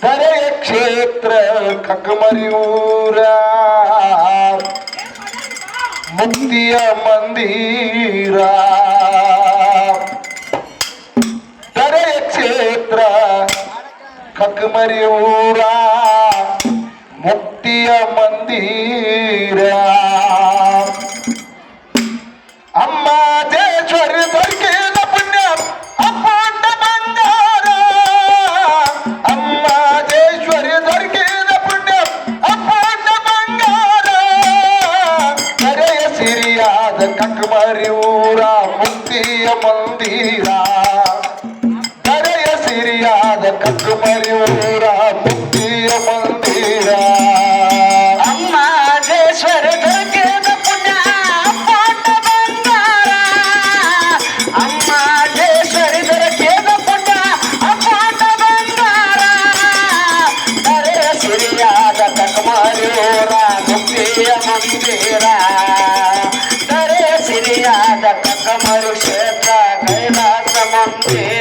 ತರೆಯ ಕ್ಷೇತ್ರ ಕಕಮರಿಯೂರ. ಮುಕ್ತಿಯ ಮಂದಿರ. ತರೆಯ ಕ್ಷೇತ್ರ ಕಕಮರಿಯೂರ. ಮುಕ್ತಿಯ ಮಂದಿರ. ಅಂತಿಯ ಮಂದಿರ ಕರೆಯ ಸಿರಿಯಾದ ಕಟ್ಟು ಮರೆಯೂರ আমার সেটা কৈলাস মন্দির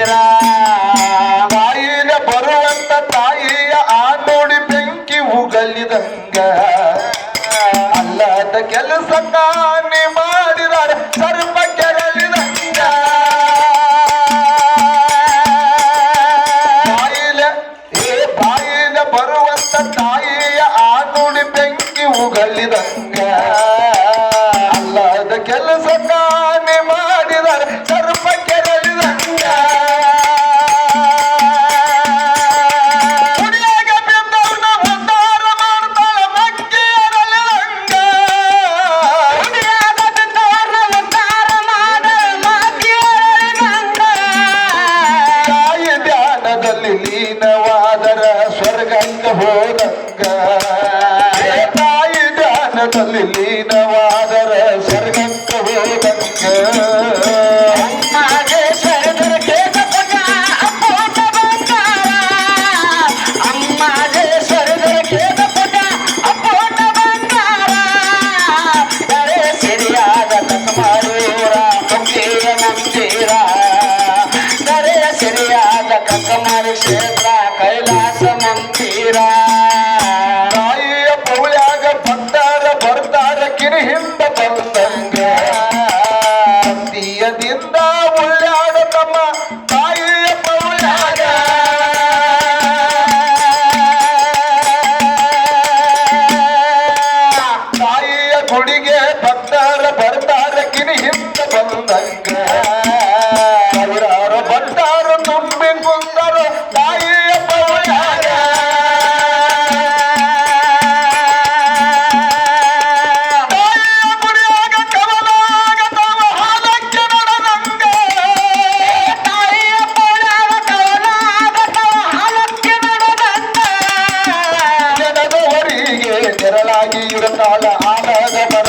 ಭಕ್ತಿಯಲ್ಲಿ ಲೀನವಾದರ ಸ್ವರ್ಗಂಗ ಹೋದಂಗ ತಾಯಿ ಧ್ಯಾನದಲ್ಲಿ ಲೀನವಾದರ ಸ್ವರ್ಗಂಗ ಹೋದಂಗ ಕ್ಷೇತ್ರ ಕೈಲಾಸ ಮಂದಿರ ತಾಯಿಯ ಪೌಳ್ಯಾಗ ಭಕ್ತಾರ ಬರ್ತಾರ ಕಿರಿಹಿಂದ ಬಂದಂಗ ದಿಂದ நிரலாகி இருந்தால் ஆனந்த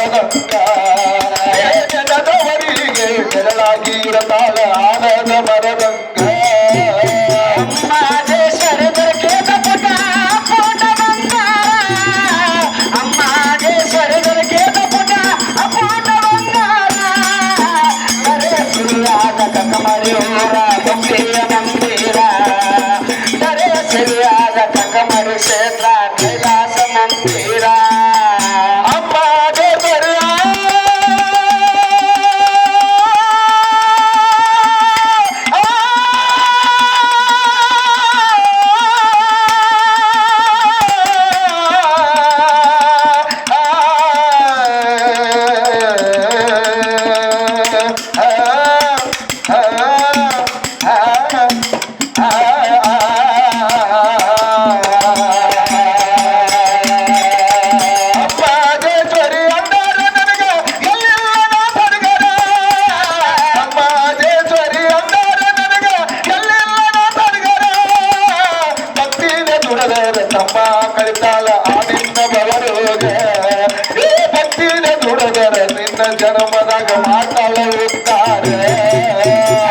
మాటలు ఉత్తారే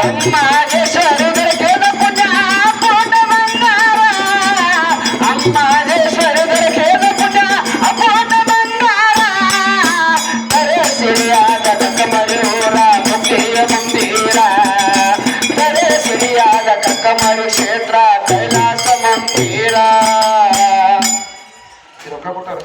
అమ్మాదేశ్వరు దొరికేద పుణ్య అపూట బంగారా అమ్మాదేశ్వరు దొరికేద పుణ్య అపూట బంగారా తరే సిరియాద కమరూరా ముక్తియ మందిరా తరే సిరియాద కమరు మీరు ఒక్కడ కొట్టారు